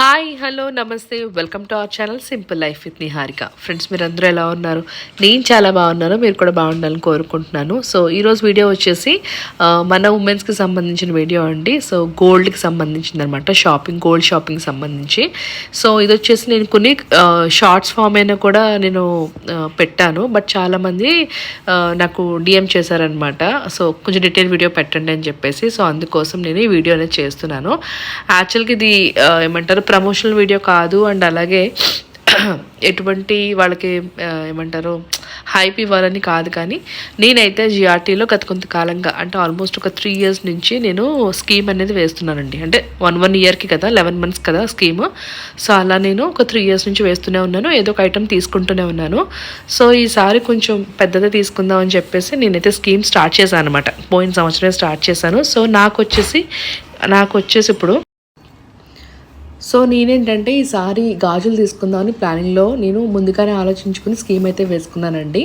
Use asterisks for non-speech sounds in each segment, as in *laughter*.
Hi hello నమస్తే. Welcome to our channel simple life with Niharika. Friends మీరు అందరూ ఎలా ఉన్నారు? నేను చాలా బాగున్నాను. మీరు కూడా బాగుండాలని కోరుకుంటున్నాను. సో ఈరోజు వీడియో వచ్చేసి మన ఉమెన్స్కి సంబంధించిన వీడియో అండి. సో గోల్డ్కి సంబంధించింది అనమాట షాపింగ్ గోల్డ్ షాపింగ్ సంబంధించి. సో ఇది వచ్చేసి నేను కొన్ని షార్ట్స్ ఫామ్ అయినా కూడా నేను పెట్టాను. బట్ చాలామంది నాకు డిఎం చేశారనమాట సో కొంచెం డీటెయిల్ వీడియో పెట్టండి అని చెప్పేసి. సో అందుకోసం నేను ఈ వీడియో అనేది చేస్తున్నాను. యాక్చువల్గా ఇది ఏమంటారు ప్రమోషనల్ వీడియో కాదు అండ్ అలాగే ఎటువంటి వాళ్ళకి ఏమంటారు హైప్ ఇవ్వాలని కాదు కానీ నేనైతే జిఆర్టీలో గత కొంతకాలంగా అంటే ఆల్మోస్ట్ ఒక త్రీ ఇయర్స్ నుంచి నేను స్కీమ్ అనేది వేస్తున్నానండి. అంటే వన్ వన్ ఇయర్కి కదా లెవెన్ మంత్స్ కదా స్కీమ్. సో అలా నేను ఒక త్రీ ఇయర్స్ నుంచి వేస్తూనే ఉన్నాను ఏదో ఒక ఐటమ్ తీసుకుంటూనే ఉన్నాను. సో ఈసారి కొంచెం పెద్దదే తీసుకుందాం అని చెప్పేసి నేనైతే స్కీమ్ స్టార్ట్ చేశాను అనమాట పోయిన సంవత్సరమే స్టార్ట్ చేశాను. సో నాకు వచ్చేసి నాకు వచ్చేసి ఇప్పుడు సో నేనేంటంటే ఈసారి గాజులు తీసుకుందామని ప్లానింగ్లో నేను ముందుగానే ఆలోచించుకుని స్కీమ్ అయితే వేసుకున్నానండి.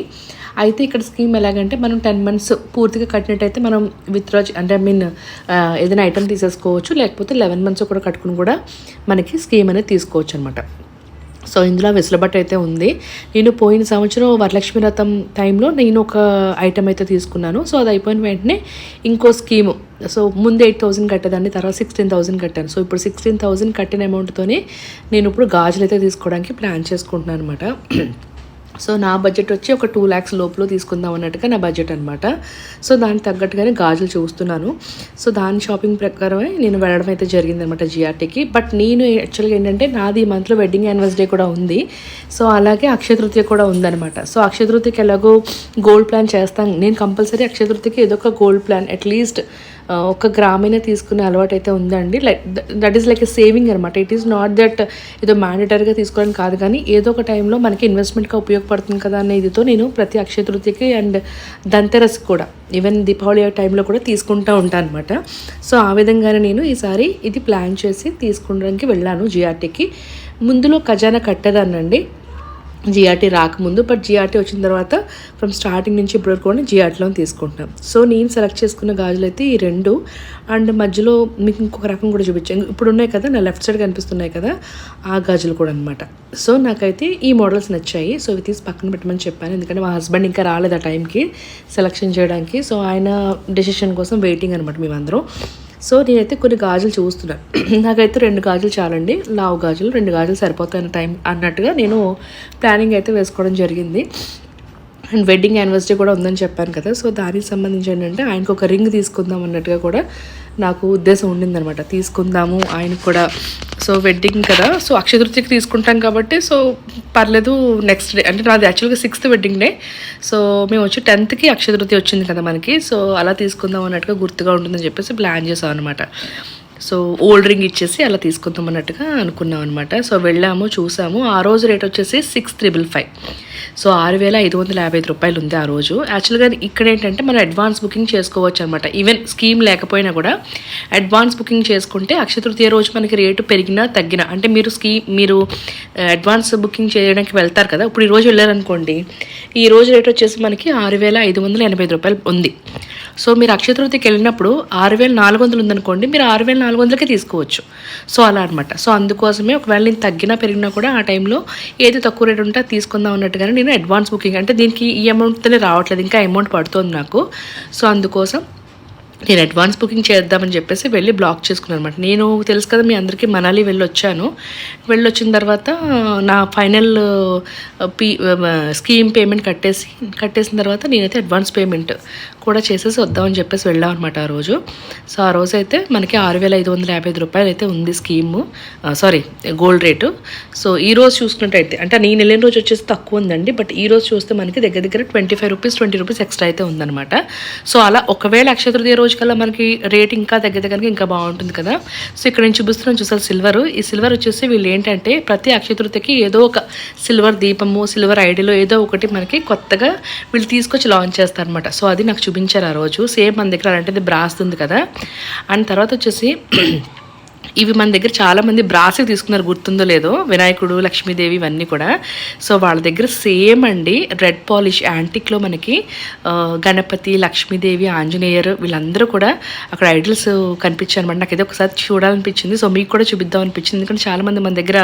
అయితే ఇక్కడ స్కీమ్ ఎలాగంటే మనం టెన్ మంత్స్ పూర్తిగా కట్టినట్టయితే మనం విత్డ్రా అంటే ఐ మీన్ ఏదైనా ఐటమ్ తీసేసుకోవచ్చు లేకపోతే లెవెన్ మంత్స్ కూడా కట్టుకుని కూడా మనకి స్కీమ్ అనేది తీసుకోవచ్చు అనమాట సో ఇందులో వెసులుబాటు అయితే ఉంది. నేను పోయిన సంవత్సరం వరలక్ష్మి రథం టైంలో నేను ఒక ఐటమ్ అయితే తీసుకున్నాను. సో అది అయిపోయిన వెంటనే ఇంకో స్కీము. సో ముందు ఎయిట్ థౌసండ్ కట్టేదాన్ని తర్వాత సిక్స్టీన్ థౌసండ్ కట్టాను. సో ఇప్పుడు సిక్స్టీన్ థౌసండ్ కట్టిన అమౌంట్తోనే నేను ఇప్పుడు గాజులు అయితే తీసుకోవడానికి ప్లాన్ చేసుకుంటున్నాను అనమాట సో నా బడ్జెట్ వచ్చి ఒక టూ ల్యాక్స్ లోపల తీసుకుందాం అన్నట్టుగా నా బడ్జెట్ అనమాట సో దానికి తగ్గట్టుగానే గాజులు చూస్తున్నాను. సో దాని షాపింగ్ ప్రకారమే నేను వెళ్ళడం అయితే జరిగిందనమాట జిఆర్టీకి బట్ నేను యాక్చువల్గా ఏంటంటే నాది ఈ మంత్లో వెడ్డింగ్ యానివర్సరీ కూడా ఉంది. సో అలాగే అక్షయ తృతీయ కూడా ఉందన్నమాట. సో అక్షయ తృతీయకి ఎలాగో గోల్డ్ ప్లాన్ చేస్తాను నేను కంపల్సరీ అక్షయ తృతీయకి ఏదో ఒక గోల్డ్ ప్లాన్ అట్లీస్ట్ ఒక గ్రామైనా తీసుకునే అలవాటు అయితే ఉందండి. Like that is like a saving అనమాట ఇట్ ఈస్ నాట్ దట్ ఏదో మ్యాండేటరీగా తీసుకోవడం కాదు కానీ ఏదో ఒక టైంలో మనకి ఇన్వెస్ట్మెంట్గా ఉపయోగపడుతుంది కదా అనే ఇదితో నేను ప్రతి అక్షయ తృతీయకి అండ్ ధంతెరస్ కూడా ఈవెన్ దీపావళి టైంలో కూడా తీసుకుంటూ ఉంటాను అనమాట సో ఆ విధంగానే నేను ఈసారి ఇది ప్లాన్ చేసి తీసుకోవడానికి వెళ్ళాను జిఆర్టీకి ముందులో ఖజానా కట్టేదాన్నండి. జిఆర్టీ రాకముందు బట్ జిఆర్టీ వచ్చిన తర్వాత ఫ్రమ్ స్టార్టింగ్ నుంచి ఇప్పుడు వరకు కూడా జిఆర్టీలో తీసుకుంటాం సో నేను సెలెక్ట్ చేసుకున్న గాజులు అయితే ఈ రెండు. అండ్ మధ్యలో మీకు ఇంకొక రకం కూడా చూపించాను. ఇప్పుడు ఉన్నాయి కదా నా లెఫ్ట్ సైడ్ కనిపిస్తున్నాయి కదా ఆ గాజులు కూడా అనమాట సో నాకైతే ఈ మోడల్స్ నచ్చాయి. సో ఇవి తీసి పక్కన పెట్టమని చెప్పాను. ఎందుకంటే మా హస్బెండ్ ఇంకా రాలేదు ఆ టైంకి సెలెక్షన్ చేయడానికి. సో ఆయన డెసిషన్ కోసం వెయిటింగ్ అనమాట మేమందరం. సో నేనైతే కొన్ని గాజులు చూస్తున్నాను. *clears throat* నాకైతే రెండు గాజులు చాలండి. లావు గాజులు రెండు గాజులు సరిపోతాయి టైం అన్నట్టుగా నేను ప్లానింగ్ అయితే వేసుకోవడం జరిగింది. అండ్ వెడ్డింగ్ యానివర్సరీ కూడా ఉందని చెప్పాను కదా సో దానికి సంబంధించి ఏంటంటే ఆయనకు ఒక రింగ్ తీసుకుందాం అన్నట్టుగా కూడా నాకు ఉద్దేశం ఉండిందనమాట తీసుకుందాము ఆయనకు కూడా. సో వెడ్డింగ్ కదా. సో అక్షతృతికి తీసుకుంటాం కాబట్టి సో పర్లేదు నెక్స్ట్ డే అంటే నాది యాక్చువల్గా సిక్స్త్ వెడ్డింగ్ డే సో మేము వచ్చి టెన్త్కి అక్షతృతి వచ్చింది కదా మనకి. సో అలా తీసుకుందాం అన్నట్టుగా గుర్తుగా ఉంటుందని చెప్పేసి ప్లాన్ చేసాం అనమాట సో ఓల్డ్ రింగ్ ఇచ్చేసి అలా తీసుకుందాం అన్నట్టుగా అనుకున్నాం అనమాట సో వెళ్ళాము చూసాము. ఆ రోజు రేట్ వచ్చేసి సిక్స్ త్రిబుల్ ఫైవ్ సో ఆరు వేల ఐదు వందల యాభై ఐదు రూపాయలు ఉంది ఆ రోజు. యాక్చువల్గా ఇక్కడ ఏంటంటే మనం అడ్వాన్స్ బుకింగ్ చేసుకోవచ్చు అనమాట ఈవెన్ స్కీమ్ లేకపోయినా కూడా అడ్వాన్స్ బుకింగ్ చేసుకుంటే అక్షతృతీయ రోజు మనకి రేటు పెరిగినా తగ్గినా అంటే మీరు స్కీమ్ మీరు uh, అడ్వాన్స్ బుకింగ్ చేయడానికి వెళ్తారు కదా. ఇప్పుడు ఈ రోజు వెళ్ళారనుకోండి ఈ రోజు రేట్ వచ్చేసి మనకి ఆరు వేల ఐదు వందల ఎనభై ఐదు రూపాయలు ఉంది. సో మీరు అక్షతృతికి వెళ్ళినప్పుడు ఆరు వేల నాలుగు వందలు ఉందనుకోండి మీరు ఆరు వేల నాలుగు వందలకే తీసుకోవచ్చు. సో అలా అనమాట సో అందుకోసమే ఒకవేళ నేను తగ్గినా పెరిగినా కూడా ఆ టైంలో ఏది తక్కువ రేట్ ఉంటే తీసుకుందాం అన్నట్టుగా అన్నట్టుగానే నేను అడ్వాన్స్ బుకింగ్ అంటే దీనికి ఈ అమౌంట్తోనే రావట్లేదు. ఇంకా అమౌంట్ పడుతుంది నాకు. సో అందుకోసం నేను అడ్వాన్స్ బుకింగ్ చేద్దామని చెప్పేసి వెళ్ళి బ్లాక్ చేసుకున్నాను అనమాట నేను తెలుసు కదా మీ అందరికీ మనాలి వెళ్ళి వచ్చాను వెళ్ళొచ్చిన తర్వాత నా ఫైనల్ పీ స్కీమ్ పేమెంట్ కట్టేసి కట్టేసిన తర్వాత నేనైతే అడ్వాన్స్ పేమెంట్ కూడా చేసేసి వద్దామని చెప్పేసి వెళ్ళాం అనమాట ఆ రోజు. సో ఆ రోజు అయితే మనకి ఆరు వేల ఐదు వందల యాభై ఐదు రూపాయలు అయితే ఉంది scheme sorry gold rate so ఈ రోజు చూసుకున్నట్టయితే అంటే నేను వెళ్ళిన రోజు వచ్చేసి తక్కువ ఉందండి బట్ ఈ రోజు చూస్తే మనకి దగ్గర దగ్గర twenty five rupees twenty rupees extra అయితే ఉందన్నమాట. సో అలా ఒకవేళ అక్షతృతీయ రోజు రోజుకల్లా మనకి రేట్ ఇంకా దగ్గర కనుక ఇంకా బాగుంటుంది కదా. సో ఇక్కడ నేను చూపిస్తున్నాను చూసారు సిల్వర్? ఈ సిల్వర్ వచ్చేసి వీళ్ళు ఏంటంటే ప్రతి అక్షతృతకి ఏదో ఒక సిల్వర్ దీపము సిల్వర్ ఐడిలో ఏదో ఒకటి మనకి కొత్తగా వీళ్ళు తీసుకొచ్చి లాంచ్ చేస్తారనమాట సో అది నాకు చూపించారు ఆ రోజు. సేమ్ మన దగ్గర అంటే బ్రాస్ ఉంది కదా. అండ్ తర్వాత వచ్చేసి ఇవి మన దగ్గర చాలామంది బ్రాసే తీసుకున్నారు గుర్తుందో లేదో? వినాయకుడు లక్ష్మీదేవి ఇవన్నీ కూడా. సో వాళ్ళ దగ్గర సేమ్ అండి రెడ్ పాలిష్ యాంటిక్లో మనకి గణపతి లక్ష్మీదేవి ఆంజనేయర్ వీళ్ళందరూ కూడా అక్కడ ఐడల్స్ కనిపించారు అనమాట నాకు ఏదో ఒకసారి చూడాలనిపించింది. సో మీకు కూడా చూపిద్దాం అనిపించింది. ఎందుకంటే చాలామంది మన దగ్గర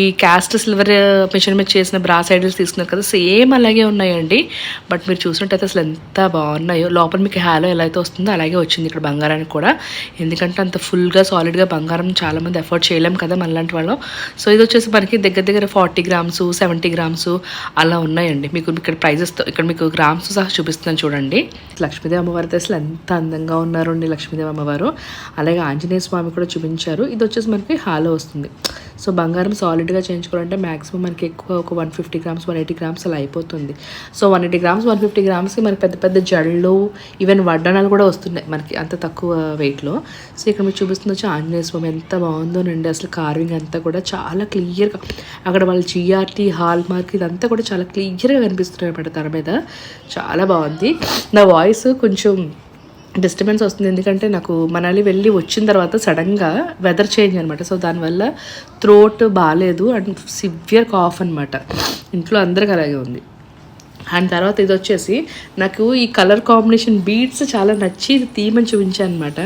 ఈ క్యాస్ట్ సిల్వర్ మెజర్మెంట్ చేసిన బ్రాస్ ఐడల్స్ తీసుకున్నారు కదా సేమ్ అలాగే ఉన్నాయండి. బట్ మీరు చూసినట్టయితే అసలు ఎంత బాగున్నాయో. లోపల మీకు హ్యాలో ఎలా అయితే వస్తుందో అలాగే వచ్చింది ఇక్కడ బంగారానికి కూడా. ఎందుకంటే అంత ఫుల్గా సాలిడ్గా బంగారం బంగారం చాలామంది ఎఫోర్డ్ చేయలేం కదా మనలాంటి వాళ్ళం. సో ఇది వచ్చేసి మనకి దగ్గర దగ్గర ఫార్టీ గ్రామ్స్ సెవెంటీ గ్రామ్స్ అలా ఉన్నాయండి. మీకు ఇక్కడ ప్రైజెస్ ఇక్కడ మీకు గ్రామ్స్ సహా చూపిస్తున్నాను చూడండి. లక్ష్మీదేవి అమ్మవారి అసలు ఎంత అందంగా ఉన్నారు అండి లక్ష్మీదేవి అమ్మవారు. అలాగే ఆంజనేయ స్వామి కూడా చూపించారు. ఇది వచ్చేసి మనకి హాలో వస్తుంది. సో బంగారం సాలిడ్గా చేయించుకోవాలంటే మ్యాక్సిమం మనకి ఎక్కువ ఒక one fifty grams one eighty grams అలా అయిపోతుంది. So one eighty grams one fifty గ్రామ్స్కి మనకి పెద్ద పెద్ద జళ్ళు ఈవెన్ వడ్డనాలు కూడా వస్తున్నాయి మనకి అంత తక్కువ వెయిట్లో సో ఇక్కడ మీరు చూపిస్తుంది వచ్చి ఆంజనేయ స్వామి ఎంత బాగుందోనండి అసలు కార్వింగ్ అంతా కూడా చాలా క్లియర్గా అక్కడ వాళ్ళ జిఆర్టీ హాల్ మార్క్ ఇదంతా కూడా చాలా క్లియర్గా కనిపిస్తున్నాయి అనమాట తన మీద. చాలా బాగుంది. నా వాయిస్ కొంచెం డిస్టర్బెన్స్ వస్తుంది. ఎందుకంటే నాకు మనాలి వెళ్ళి వచ్చిన తర్వాత సడన్గా వెదర్ చేంజ్ అనమాట సో దానివల్ల థ్రోట్ బాగాలేదు అండ్ సివియర్ కాఫ్ అనమాట ఇంట్లో అందరికి అలాగే ఉంది. అండ్ తర్వాత ఇది వచ్చేసి నాకు ఈ కలర్ కాంబినేషన్ బీడ్స్ చాలా నచ్చి ఇది తీయమని చూపించాను అనమాట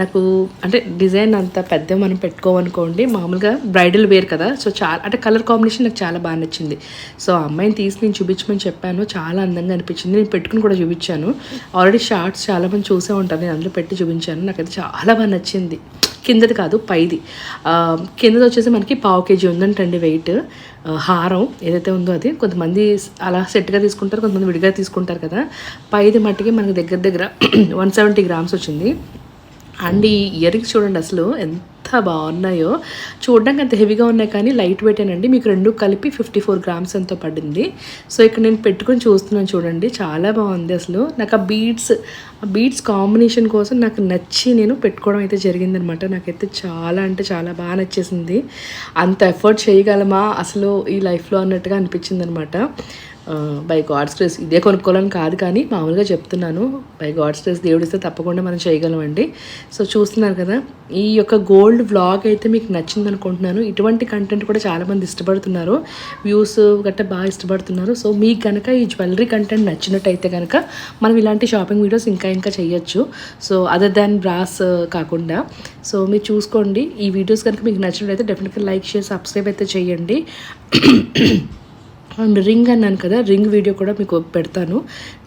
నాకు అంటే డిజైన్ అంత పెద్ద మనం పెట్టుకోమనుకోండి మామూలుగా బ్రైడల్ వేర్ కదా సో చాలా అంటే కలర్ కాంబినేషన్ నాకు చాలా బాగా నచ్చింది. సో అమ్మాయిని తీసి నేను చూపించమని చెప్పాను చాలా అందంగా అనిపించింది. నేను పెట్టుకుని కూడా చూపించాను. ఆల్రెడీ షార్ట్స్ చాలా మంది చూసే ఉంటారు నేను అందులో పెట్టి చూపించాను. నాకైతే చాలా బాగా నచ్చింది. కిందది కాదు పైది. కిందది వచ్చేసి మనకి పావు కేజీ ఉందంటండి వెయిట్. హారం ఏదైతే ఉందో అది. కొంతమంది అలా సెట్గా తీసుకుంటారు కొంతమంది విడిగా తీసుకుంటారు కదా. పైది మట్టికి మనకి దగ్గర దగ్గర *clears throat* వన్ సెవెంటీ గ్రామ్స్ వచ్చింది. అండ్ ఈ ఇయర్ రింగ్స్ చూడండి అసలు ఎంత ఎంత బాగున్నాయో. చూడడానికి అంత హెవీగా ఉన్నాయి కానీ లైట్ వెయిట్ అండి మీకు రెండు కలిపి ఫిఫ్టీ ఫోర్ గ్రామ్స్ ఎంతో పడింది. సో ఇక్కడ నేను పెట్టుకొని చూస్తున్నాను చూడండి. చాలా బాగుంది అసలు. నాకు ఆ బీడ్స్ ఆ బీడ్స్ కాంబినేషన్ కోసం నాకు నచ్చి నేను పెట్టుకోవడం అయితే జరిగిందనమాట. నాకైతే చాలా అంటే చాలా బాగా నచ్చేసింది. అంత ఎఫర్ట్ చేయగలమా? అసలు ఈ లైఫ్లో అన్నట్టుగా అనిపించింది అనమాట బై గాడ్స్ గ్రేస్ ఇదే కొనుక్కోవాలని కాదు కానీ మామూలుగా చెప్తున్నాను. బై గాడ్స్ గ్రేస్ దేవుడిస్తే తప్పకుండా మనం చేయగలమండి. సో చూస్తున్నారు కదా ఈ యొక్క గోల్డ్ వ్లాగ్ అయితే మీకు నచ్చింది అనుకుంటున్నాను. ఇటువంటి కంటెంట్ కూడా చాలామంది ఇష్టపడుతున్నారు. వ్యూస్ గట్రా బాగా ఇష్టపడుతున్నారు. సో మీకు కనుక ఈ జ్యువెలరీ కంటెంట్ నచ్చినట్టయితే కనుక మనం ఇలాంటి షాపింగ్ వీడియోస్ ఇంకా ఇంకా చేయొచ్చు. సో అదర్ దాన్ బ్రాస్ కాకుండా. సో మీరు చూసుకోండి. ఈ వీడియోస్ కనుక మీకు నచ్చినట్లయితే డెఫినెట్గా లైక్ షేర్ సబ్స్క్రైబ్ అయితే చేయండి. అండ్ రింగ్ అన్నాను కదా రింగ్ వీడియో కూడా మీకు పెడతాను.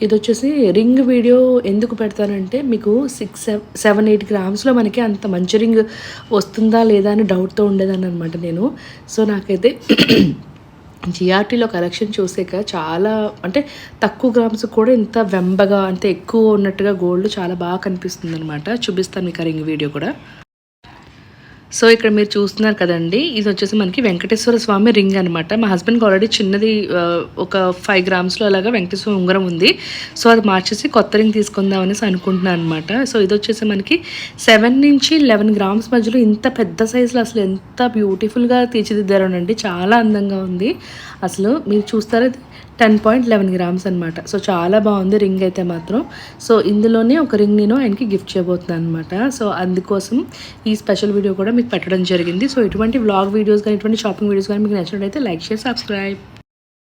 ఇది వచ్చేసి రింగ్ వీడియో ఎందుకు పెడతానంటే మీకు సిక్స్ సెవెన్ ఎయిట్ గ్రామ్స్లో మనకి అంత మంచి రింగ్ వస్తుందా లేదా అని డౌట్తో ఉండేదాన్ని అనమాట నేను. సో నాకైతే జిఆర్టీలో కలెక్షన్ చూసాక చాలా అంటే తక్కువ గ్రామ్స్ కూడా ఇంత వెంబగా అంటే ఎక్కువ ఉన్నట్టుగా గోల్డ్ చాలా బాగా కనిపిస్తుంది అనమాట చూపిస్తాను మీకు ఆ రింగ్ వీడియో కూడా. సో ఇక్కడ మీరు చూస్తున్నారు కదండి ఇది వచ్చేసి మనకి వెంకటేశ్వర స్వామి రింగ్ అనమాట మా హస్బెండ్కి ఆల్రెడీ చిన్నది ఒక ఫైవ్ గ్రామ్స్లో అలాగా వెంకటేశ్వర ఉంగరం ఉంది. సో అది మార్చేసి కొత్త రింగ్ తీసుకుందాం అనేసి అనుకుంటున్నాను అనమాట సో ఇది వచ్చేసి మనకి సెవెన్ నుంచి లెవెన్ గ్రామ్స్ మధ్యలో ఇంత పెద్ద సైజులో అసలు ఎంత బ్యూటిఫుల్గా తీర్చిదిద్దారోనండి చాలా అందంగా ఉంది. అసలు మీరు చూస్తారా టెన్ పాయింట్ లెవెన్ గ్రామ్స్ అనమాట సో చాలా బాగుంది రింగ్ అయితే మాత్రం. సో ఇందులోనే ఒక రింగ్ నేను ఆయనకి గిఫ్ట్ చేయబోతున్నాను అనమాట సో అందుకోసం ఈ స్పెషల్ వీడియో కూడా మీకు పెట్టడం జరిగింది. సో ఇటువంటి వ్లాగ్ వీడియోస్ కానీ ఇటువంటి షాపింగ్ వీడియోస్ కానీ మీకు నచ్చినట్లయితే లైక్ షేర్ సబ్స్క్రైబ్.